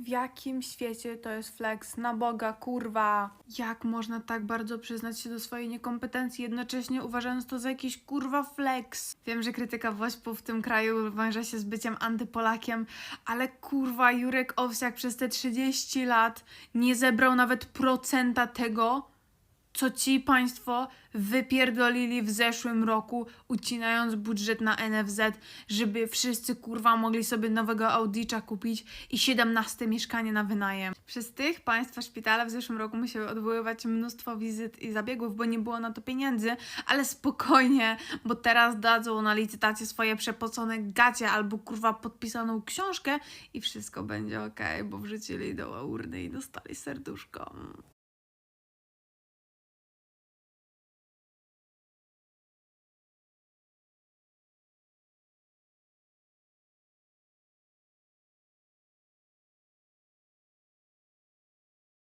W jakim świecie to jest flex? Na Boga, kurwa. Jak można tak bardzo przyznać się do swojej niekompetencji, jednocześnie uważając to za jakiś kurwa flex? Wiem, że krytyka wośpu w tym kraju wiąże się z byciem antypolakiem, ale kurwa Jurek Owsiak przez te 30 lat nie zebrał nawet procenta tego, co ci państwo wypierdolili w zeszłym roku, ucinając budżet na NFZ, żeby wszyscy kurwa mogli sobie nowego Audicza kupić i 17 mieszkanie na wynajem. Przez tych państwa szpitale w zeszłym roku musiały odwoływać mnóstwo wizyt i zabiegów, bo nie było na to pieniędzy, ale spokojnie, bo teraz dadzą na licytację swoje przepocone gacie albo kurwa podpisaną książkę i wszystko będzie ok, bo wrzucili do urny i dostali serduszko.